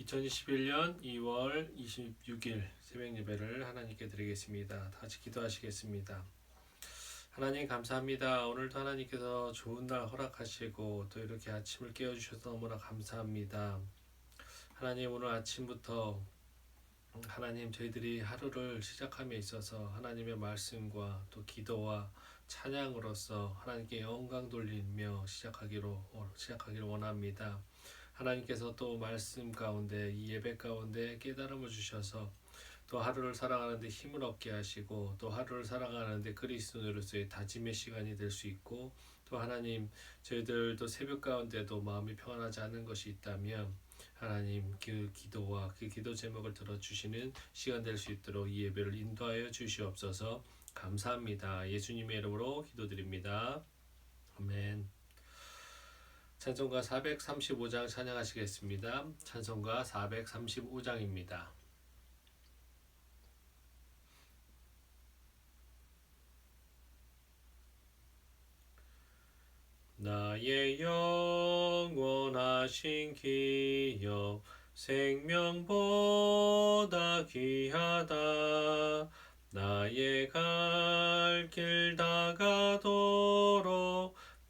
2021년 2월 26일 새벽 예배를 하나님께 드리겠습니다. 다 같이 기도하시겠습니다. 하나님 감사합니다. 오늘도 하나님께서 좋은 날 허락하시고 또 이렇게 아침을 깨워주셔서 너무나 감사합니다. 하나님 오늘 아침부터 하나님 저희들이 하루를 시작함에 있어서 하나님의 말씀과 또 기도와 찬양으로서 하나님께 영광 돌리며 시작하기로 시작하기를 원합니다. 하나님께서 또 말씀 가운데 이 예배 가운데 깨달음을 주셔서 또 하루를 살아가는데 힘을 얻게 하시고 또 하루를 살아가는데 그리스도로서의 다짐의 시간이 될 수 있고 또 하나님 저희들도 새벽 가운데도 마음이 평안하지 않은 것이 있다면 하나님 그 기도와 그 기도 제목을 들어주시는 시간 될 수 있도록 이 예배를 인도하여 주시옵소서 감사합니다. 예수님의 이름으로 기도드립니다. 아멘. 찬송가 435장 찬양하시겠습니다. 찬송가 435장입니다. 나의 영원하신 기여 생명보다 귀하다 나의 갈 길 다가도록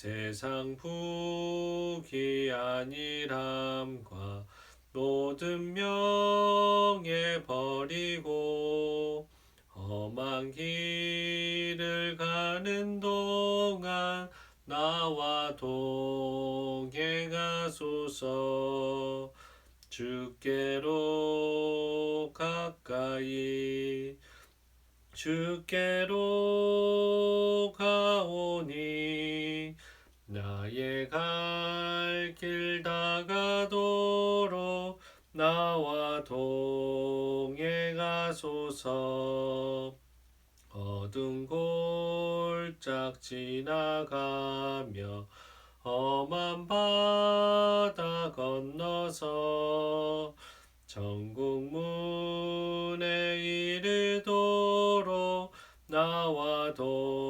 세상 부귀 아니람과 모든 명예 버리고 험한 길을 가는 동안 나와 동행하소서. 주께로 가까이 주께로 가오니 나의 갈 길 다가도록 나와 동행하소서. 어두운 골짝 지나가며 험한 바다 건너서 천국 문에 이르도록 나와 동행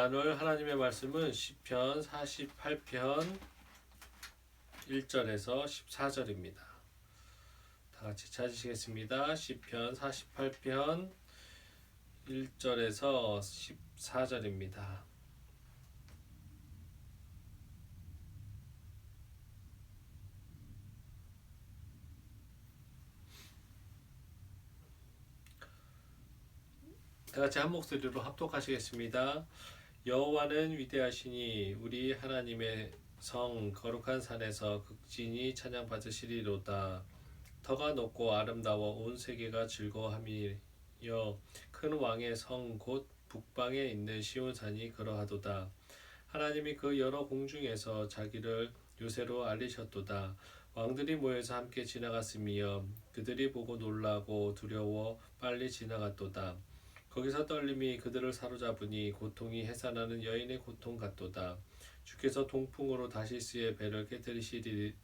나눌 하나님의 말씀은 시편 48편 1절에서 14절입니다. 다 같이 찾으시겠습니다. 시편 48편 1절에서 14절입니다. 다 같이 한 목소리로 합독하시겠습니다. 여호와는 위대하시니 우리 하나님의 성 거룩한 산에서 극진히 찬양 받으시리로다. 터가 높고 아름다워 온 세계가 즐거워함이여 큰 왕의 성 곧 북방에 있는 시온산이 그러하도다. 하나님이 그 여러 공중에서 자기를 요새로 알리셨도다. 왕들이 모여서 함께 지나갔으며 그들이 보고 놀라고 두려워 빨리 지나갔도다. 거기서 떨림이 그들을 사로잡으니 고통이 해산하는 여인의 고통 같도다. 주께서 동풍으로 다시스의 배를 깨뜨리시리도다.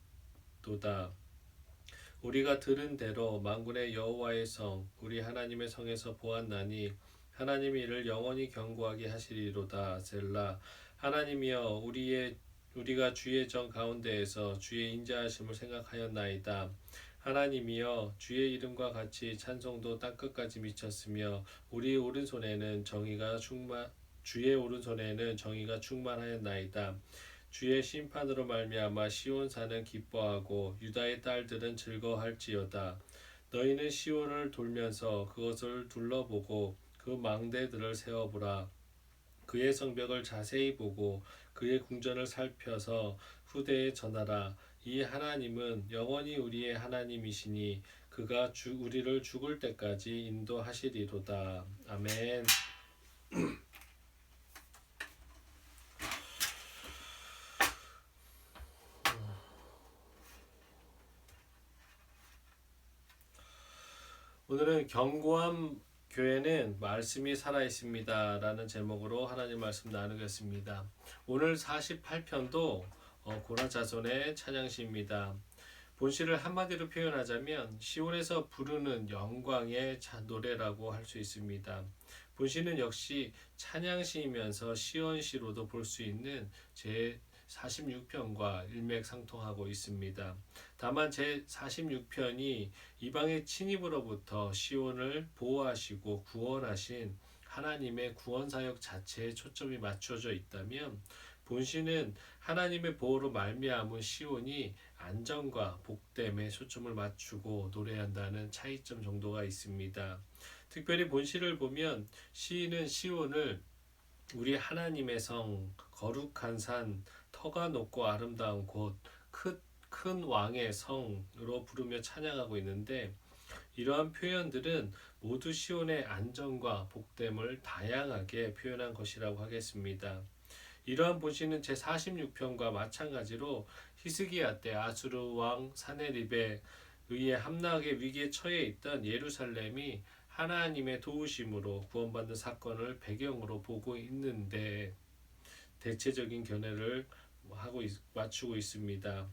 우리가 들은 대로 만군의 여호와의 성 우리 하나님의 성에서 보았나니 하나님이 이를 영원히 견고하게 하시리로다 셀라 하나님이여 우리의 우리가 주의 정 가운데에서 주의 인자하심을 생각하였나이다 하나님이여 주의 이름과 같이 찬송도 땅끝까지 미쳤으며 우리 오른손에는 정의가 충만 주의 오른손에는 정의가 충만하였나이다 주의 심판으로 말미암아 시온 산은 기뻐하고 유다의 딸들은 즐거워할지어다 너희는 시온을 돌면서 그것을 둘러보고 그 망대들을 세워보라. 그의 성벽을 자세히 보고 그의 궁전을 살펴서 후대에 전하라. 이 하나님은 영원히 우리의 하나님이시니 그가 주, 우리를 죽을 때까지 인도하시리로다. 아멘. 오늘은 견고한 교회는 말씀이 살아 있습니다 라는 제목으로 하나님 말씀 나누겠습니다. 오늘 48편도 어, 고라 자손의 찬양시입니다. 본시를 한마디로 표현하자면 시온에서 부르는 영광의 자- 노래라고 할 수 있습니다. 본시는 역시 찬양시이면서 시온시로도 볼 수 있는 제 46편과 일맥상통하고 있습니다. 다만 제 46편이 이방의 침입으로부터 시온을 보호하시고 구원하신 하나님의 구원 사역 자체에 초점이 맞춰져 있다면 본시는 하나님의 보호로 말미암은 시온이 안정과 복됨에 초점을 맞추고 노래한다는 차이점 정도가 있습니다. 특별히 본시를 보면 시인은 시온을 우리 하나님의 성 거룩한 산 터가 높고 아름다운 곳 큰, 큰 왕의 성으로 부르며 찬양하고 있는데 이러한 표현들은 모두 시온의 안정과 복됨을 다양하게 표현한 것이라고 하겠습니다. 이러한 본시는 제 46편과 마찬가지로 히스기야 때 아수르 왕 사네립에 의해 함락의 위기에 처해 있던 예루살렘이 하나님의 도우심으로 구원받는 사건을 배경으로 보고 있는데 대체적인 견해를 하고 있, 맞추고 있습니다.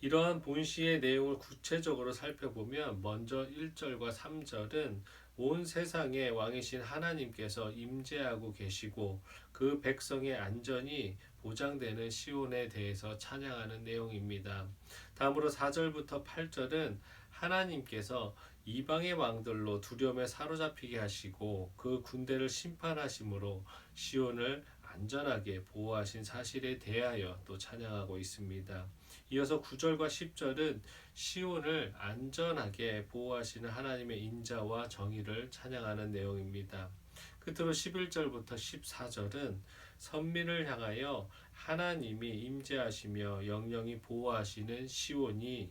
이러한 본시의 내용을 구체적으로 살펴보면 먼저 1절과 3절은 온 세상의 왕이신 하나님께서 임재하고 계시고 그 백성의 안전이 보장되는 시온에 대해서 찬양하는 내용입니다. 다음으로 4절부터 8절은 하나님께서 이방의 왕들로 두려움에 사로잡히게 하시고 그 군대를 심판하심으로 시온을 안전하게 보호하신 사실에 대하여 또 찬양하고 있습니다. 이어서 9절과 10절은 시온을 안전하게 보호하시는 하나님의 인자와 정의를 찬양하는 내용입니다. 끝으로 11절부터 14절은 선민을 향하여 하나님이 임재하시며 영영이 보호하시는 시온이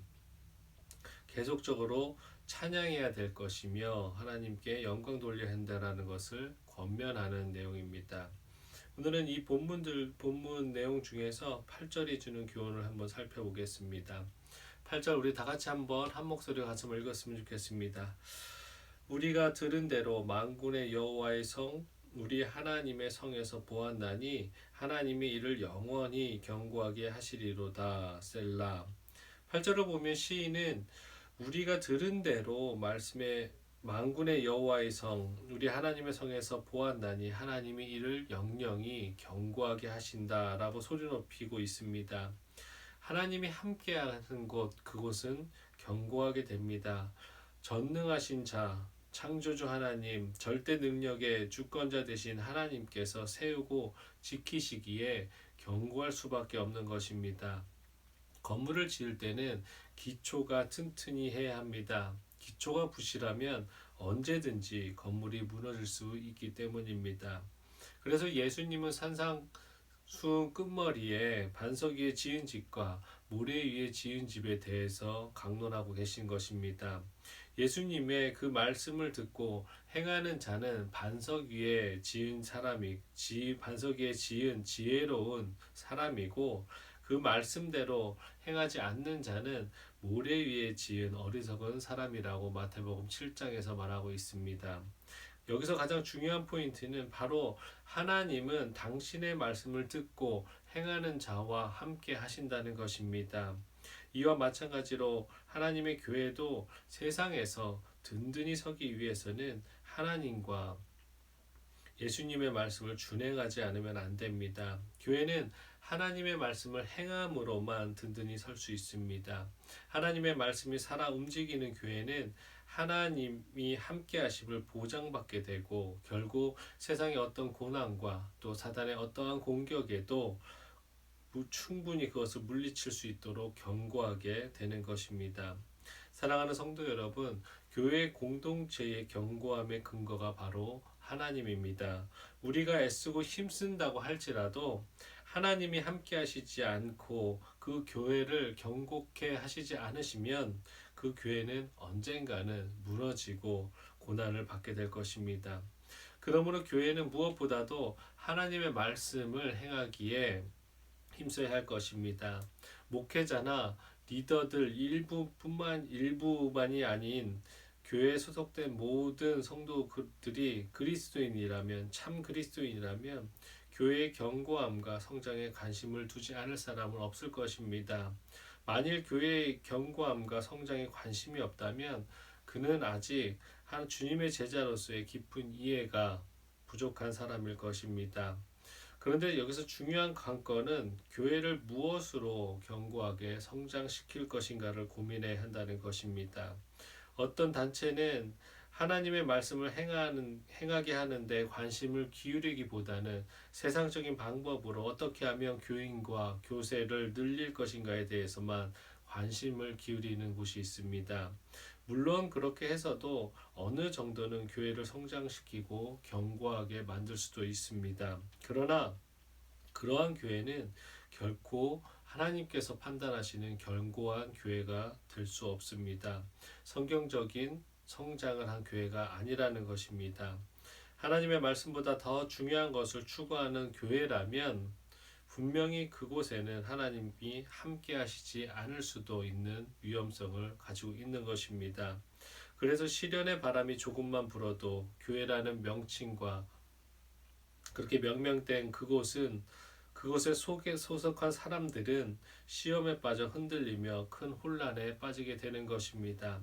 계속적으로 찬양해야 될 것이며 하나님께 영광 돌려야 한다라는 것을 권면하는 내용입니다. 오늘은 이 본문들 본문 내용 중에서 8절이 주는 교훈을 한번 살펴보겠습니다. 8절 우리 다 같이 한번 한 목소리 가서 읽었으면 좋겠습니다. 우리가 들은 대로 만군의 여호와의 성 우리 하나님의 성에서 보았나니 하나님이 이를 영원히 경고하게 하시리로다 셀라 8절을 보면 시인은 우리가 들은 대로 말씀에 만군의 여호와의 성 우리 하나님의 성에서 보았나니 하나님이 이를 영영히 경고하게 하신다라고 소리 높이고 있습니다. 하나님이 함께하는 곳 그곳은 경고하게 됩니다. 전능하신 자 창조주 하나님 절대 능력의 주권자 되신 하나님께서 세우고 지키시기에 경고할 수밖에 없는 것입니다. 건물을 지을 때는 기초가 튼튼히 해야 합니다. 기초가 부실하면 언제든지 건물이 무너질 수 있기 때문입니다. 그래서 예수님은 산상수훈 끝머리에 반석 위에 지은 집과 모래 위에 지은 집에 대해서 강론하고 계신 것입니다. 예수님의 그 말씀을 듣고 행하는 자는 반석 위에 지은 사람이 지 반석 위에 지은 지혜로운 사람이고 그 말씀대로 행하지 않는 자는 모래 위에 지은 어리석은 사람이라고 마태복음 7장에서 말하고 있습니다. 여기서 가장 중요한 포인트는 바로 하나님은 당신의 말씀을 듣고 행하는 자와 함께 하신다는 것입니다. 이와 마찬가지로 하나님의 교회도 세상에서 든든히 서기 위해서는 하나님과 예수님의 말씀을 준행하지 않으면 안 됩니다. 교회는 하나님의 말씀을 행함으로만 든든히 설 수 있습니다. 하나님의 말씀이 살아 움직이는 교회는 하나님이 함께 하심을 보장받게 되고 결국 세상의 어떤 고난과 또 사단의 어떠한 공격에도 충분히 그것을 물리칠 수 있도록 견고하게 되는 것입니다. 사랑하는 성도 여러분, 교회 공동체의 견고함의 근거가 바로 하나님입니다. 우리가 애쓰고 힘쓴다고 할지라도 하나님이 함께 하시지 않고 그 교회를 경고케 하시지 않으시면 그 교회는 언젠가는 무너지고 고난을 받게 될 것입니다. 그러므로 교회는 무엇보다도 하나님의 말씀을 행하기에 힘써야 할 것입니다. 목회자나 리더들 일부뿐만 일부만이 아닌 교회에 소속된 모든 성도들이 그리스도인이라면 참 그리스도인이라면 교회의 견고함과 성장에 관심을 두지 않을 사람은 없을 것입니다. 만일 교회의 견고함과 성장에 관심이 없다면 그는 아직 한 주님의 제자로서의 깊은 이해가 부족한 사람일 것입니다. 그런데 여기서 중요한 관건은 교회를 무엇으로 견고하게 성장시킬 것인가를 고민해야 한다는 것입니다. 어떤 단체는 하나님의 말씀을 행하는, 행하게 하는데 관심을 기울이기보다는 세상적인 방법으로 어떻게 하면 교인과 교세를 늘릴 것인가에 대해서만 관심을 기울이는 곳이 있습니다. 물론 그렇게 해서도 어느 정도는 교회를 성장시키고 견고하게 만들 수도 있습니다. 그러나 그러한 교회는 결코 하나님께서 판단하시는 견고한 교회가 될 수 없습니다. 성경적인 성장을 한 교회가 아니라는 것입니다. 하나님의 말씀보다 더 중요한 것을 추구하는 교회라면 분명히 그곳에는 하나님이 함께 하시지 않을 수도 있는 위험성을 가지고 있는 것입니다. 그래서 시련의 바람이 조금만 불어도 교회라는 명칭과 그렇게 명명된 그곳은 그곳에 속에 소속한 사람들은 시험에 빠져 흔들리며 큰 혼란에 빠지게 되는 것입니다.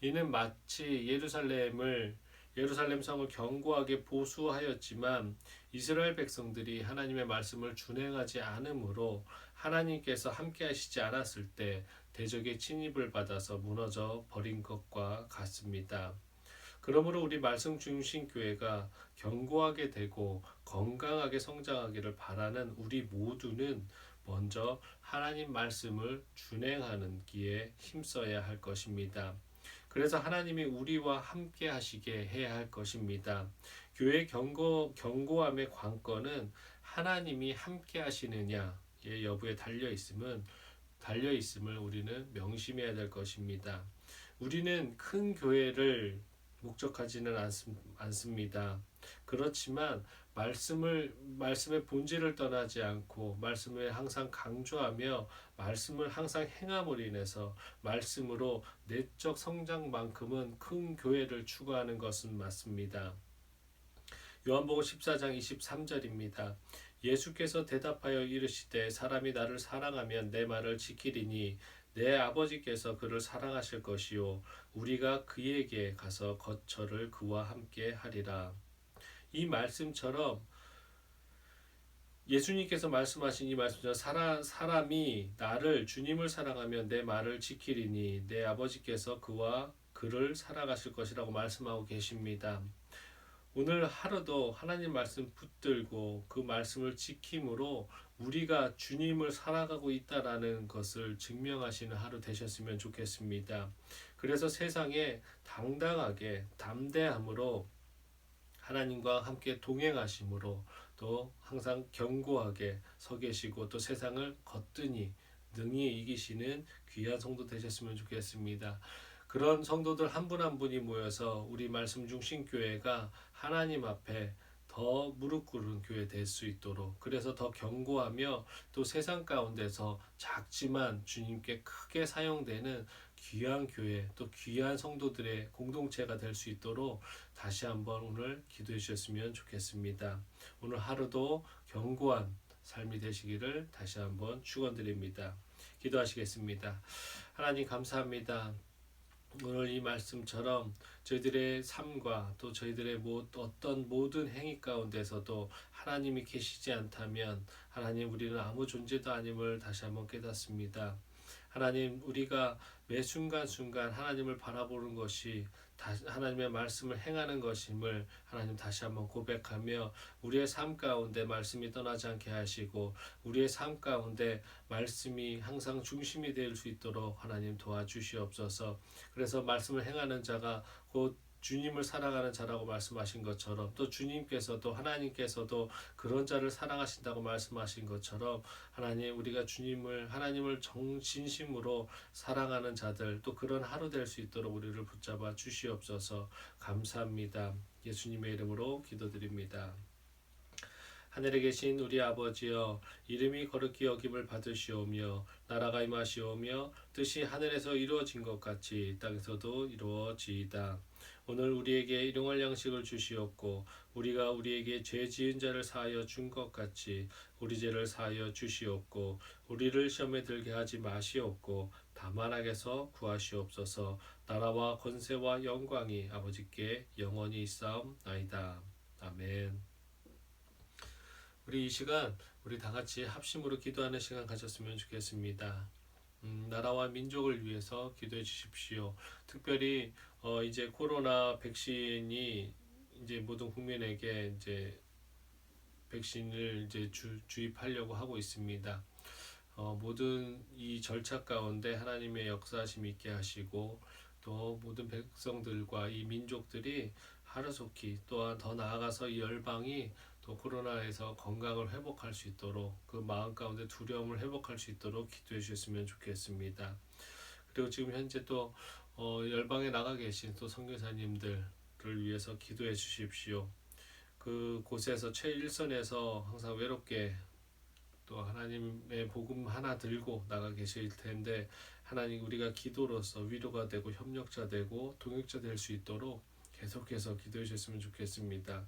이는 마치 예루살렘을 예루살렘 성을 견고하게 보수하였지만 이스라엘 백성들이 하나님의 말씀을 준행하지 않으므로 하나님께서 함께 하시지 않았을 때 대적의 침입을 받아서 무너져 버린 것과 같습니다. 그러므로 우리 말씀 중심 교회가 견고하게 되고 건강하게 성장하기를 바라는 우리 모두는 먼저 하나님 말씀을 준행하는 기에 힘써야 할 것입니다. 그래서 하나님이 우리와 함께 하시게 해야 할 것입니다. 교회 견고, 견고함의 관건은 하나님이 함께 하시느냐의 여부에 달려 있음은 달려 있음을 우리는 명심해야 될 것입니다. 우리는 큰 교회를 목적하지는 않습 니다. 그렇지만 말씀을 말씀의 본질을 떠나지 않고 말씀을 항상 강조하며 말씀을 항상 행함으로 인해서 말씀으로 내적 성장만큼은 큰 교회를 추구하는 것은 맞습니다. 요한복음 14장 23절입니다. 예수께서 대답하여 이르시되 사람이 나를 사랑하면 내 말을 지키리니 내 아버지께서 그를 사랑하실 것이요 우리가 그에게 가서 거처를 그와 함께 하리라. 이 말씀처럼 예수님께서 말씀하신 이 말씀처럼 사람, 사람이 나를 주님을 사랑하면 내 말을 지키리니 내 아버지께서 그와 그를 살아가실 것이라고 말씀하고 계십니다. 오늘 하루도 하나님 말씀 붙들고 그 말씀을 지킴으로 우리가 주님을 살아가고 있다라는 것을 증명하시는 하루 되셨으면 좋겠습니다. 그래서 세상에 당당하게 담대함으로 하나님과 함께 동행하심으로 또 항상 견고하게 서 계시고 또 세상을 거뜬히 능히 이기시는 귀한 성도 되셨으면 좋겠습니다. 그런 성도들 한 분한 분이 모여서 우리 말씀 중심 교회가 하나님 앞에 더 무릎 꿇은 교회 될 수 있도록 그래서 더 견고하며 또 세상 가운데서 작지만 주님께 크게 사용되는 귀한 교회 또 귀한 성도들의 공동체가 될 수 있도록 다시 한번 오늘 기도해 주셨으면 좋겠습니다. 오늘 하루도 견고한 삶이 되시기를 다시 한번 축원드립니다. 기도하시겠습니다. 하나님 감사합니다. 오늘 이 말씀처럼 저희들의 삶과 또 저희들의 뭐 어떤 모든 행위 가운데서도 하나님이 계시지 않다면 하나님 우리는 아무 존재도 아님을 다시 한번 깨닫습니다. 하나님 우리가 매 순간순간 하나님을 바라보는 것이 하나님의 말씀을 행하는 것임을 하나님 다시 한번 고백하며 우리의 삶 가운데 말씀이 떠나지 않게 하시고 우리의 삶 가운데 말씀이 항상 중심이 될 수 있도록 하나님 도와주시옵소서. 그래서 말씀을 행하는 자가 곧 주님을 사랑하는 자라고 말씀하신 것처럼 또 주님께서도 하나님께서도 그런 자를 사랑하신다고 말씀하신 것처럼 하나님 우리가 주님을 하나님을 정진심으로 사랑하는 자들 또 그런 하루 될 수 있도록 우리를 붙잡아 주시옵소서 감사합니다. 예수님의 이름으로 기도드립니다. 하늘에 계신 우리 아버지여 이름이 거룩히 여김을 받으시오며 나라가 임하시오며 뜻이 하늘에서 이루어진 것 같이 땅에서도 이루어지이다. 오늘 우리에게 일용할 양식을 주시옵고 우리가 우리에게 죄 지은 자를 사하여 준 것 같이 우리 죄를 사하여 주시옵고 우리를 시험에 들게 하지 마시옵고 다만 악에서 구하시옵소서 나라와 권세와 영광이 아버지께 영원히 있사옵나이다. 아멘. 우리 이 시간 우리 다 같이 합심으로 기도하는 시간 가졌으면 좋겠습니다. 음, 나라와 민족을 위해서 기도해 주십시오. 특별히 어, 이제 코로나 백신이 이제 모든 국민에게 이제 백신을 이제 주, 주입하려고 하고 있습니다. 어, 모든 이 절차 가운데 하나님의 역사심 있게 하시고 또 모든 백성들과 이 민족들이 하루속히 또한 더 나아가서 이 열방이 또 코로나에서 건강을 회복할 수 있도록 그 마음 가운데 두려움을 회복할 수 있도록 기도해 주셨으면 좋겠습니다. 그리고 지금 현재 또 어, 열방에 나가 계신 또 선교사님들을 위해서 기도해 주십시오. 그 곳에서 최일선에서 항상 외롭게 또 하나님의 복음 하나 들고 나가 계실 텐데 하나님 우리가 기도로서 위로가 되고 협력자 되고 동역자 될 수 있도록 계속해서 기도해 주셨으면 좋겠습니다.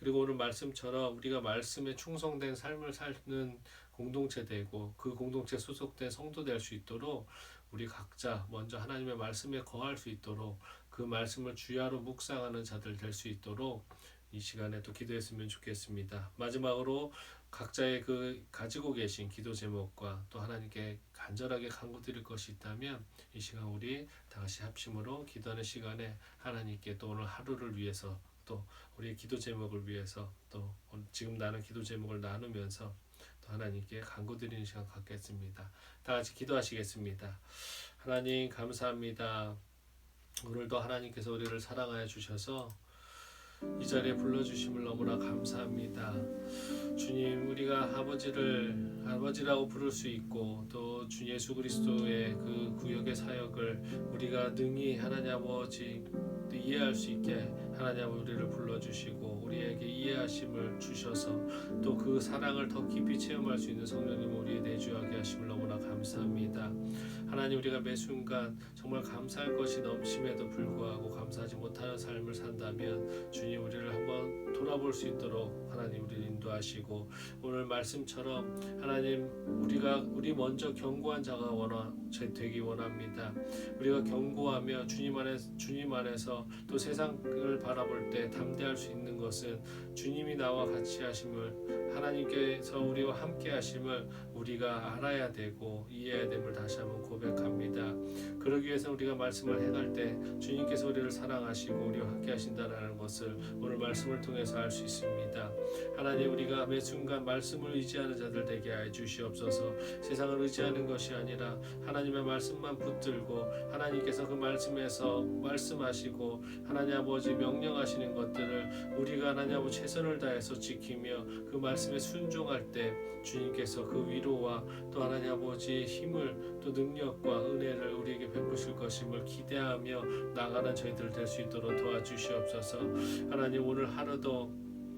그리고 오늘 말씀처럼 우리가 말씀에 충성된 삶을 사는 공동체 되고 그 공동체 소속된 성도 될 수 있도록 우리 각자 먼저 하나님의 말씀에 거할 수 있도록 그 말씀을 주야로 묵상하는 자들 될 수 있도록 이 시간에 또 기도했으면 좋겠습니다. 마지막으로 각자의 그 가지고 계신 기도 제목과 또 하나님께 간절하게 간구드릴 것이 있다면 이 시간 우리 다 같이 합심으로 기도하는 시간에 하나님께 또 오늘 하루를 위해서 또 우리의 기도 제목을 위해서 또 지금 나는 기도 제목을 나누면서 또 하나님께 간구드리는 시간 갖겠습니다. 다 같이 기도하시겠습니다. 하나님 감사합니다. 오늘도 하나님께서 우리를 사랑하여 주셔서 이 자리에 불러주심을 너무나 감사합니다. 주님, 우리가 아버지를 아버지라고 부를 수 있고 또 주 예수 그리스도의 그 구역의 사역을 우리가 능히 하나님 아버지 이해할 수 있게 하나님 우리를 불러주시고 우리에게 이해하심을 주셔서 또 그 사랑을 더 깊이 체험할 수 있는 성령님 우리에 내주하게 하심을 너무나 감사합니다. 하나님 우리가 매 순간 정말 감사할 것이 넘침에도 불구하고 감사하지 못하는 삶을 산다면 주님 우리를 한번 돌아볼 수 있도록 하나님 우리를 인도하시고 오늘 말씀처럼 하나님 우리가 우리 먼저 견고한 자가 원하 되기 원합니다. 우리가 견고하며 주님 안에 주님 안에서 또 세상을 바라볼 때 담대할 수 있는 것은 주님이 나와 같이 하심을 하나님께서 우리와 함께 하심을 우리가 알아야 되고 이해해야 됨을 다시 한번 고 백합니다. 그러기 위해서 우리가 말씀을 행할 때 주님께서 우리를 사랑하시고 우리와 함께 하신다라는 것을 오늘 말씀을 통해서 알 수 있습니다. 하나님 우리가 매 순간 말씀을 의지하는 자들 되게 하여 주시옵소서. 세상을 의지하는 것이 아니라 하나님의 말씀만 붙들고 하나님께서 그 말씀에서 말씀하시고 하나님 아버지 명령하시는 것들을 우리가 하나님 아버지 최선을 다해서 지키며 그 말씀에 순종할 때 주님께서 그 위로와 또 하나님 아버지의 힘을 또 능력과 은혜를 우리에게 베푸실 것임을 기대하며 나가는 저희들 될 수 있도록 도와주시옵소서. 하나님 오늘 하루도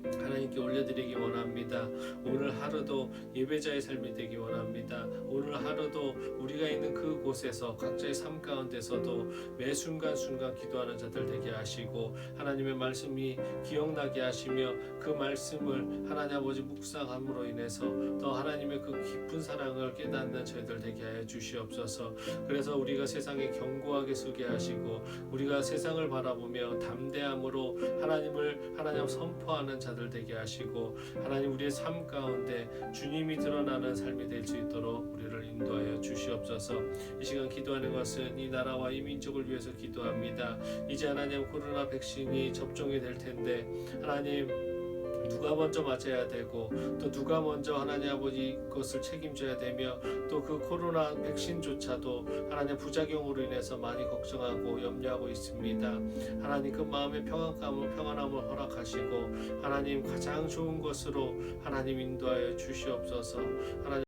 하나님께 올려드리기 원합니다. 오늘 하루도 예배자의 삶이 되기 원합니다. 오늘 하루도 우리가 있는 그 곳에서 각자의 삶 가운데서도 매 순간 순간 기도하는 자들 되게 하시고 하나님의 말씀이 기억나게 하시며 그 말씀을 하나님 아버지 묵상함으로 인해서 더 하나님의 그 깊은 사랑을 깨닫는 저희들 되게 하여 주시옵소서. 그래서 우리가 세상에 견고하게 서게 하시고 우리가 세상을 바라보며 담대함으로 하나님을 하나님 선포하는 자 자들 되게 하시고 하나님 우리의 삶 가운데 주님이 드러나는 삶이 될 수 있도록 우리를 인도하여 주시옵소서. 이 시간 기도하는 것은 이 나라와 이 민족을 위해서 기도합니다. 이제 하나님 코로나 백신이 접종이 될 텐데 하나님 누가 먼저 맞아야 되고 또 누가 먼저 하나님 아버지 것을 책임져야 되며 또 그 코로나 백신조차도 하나님 부작용으로 인해서 많이 걱정하고 염려하고 있습니다. 하나님 그 마음의 평안감을 평안함을 허락하시고 하나님 가장 좋은 것으로 하나님 인도하여 주시옵소서. 하나님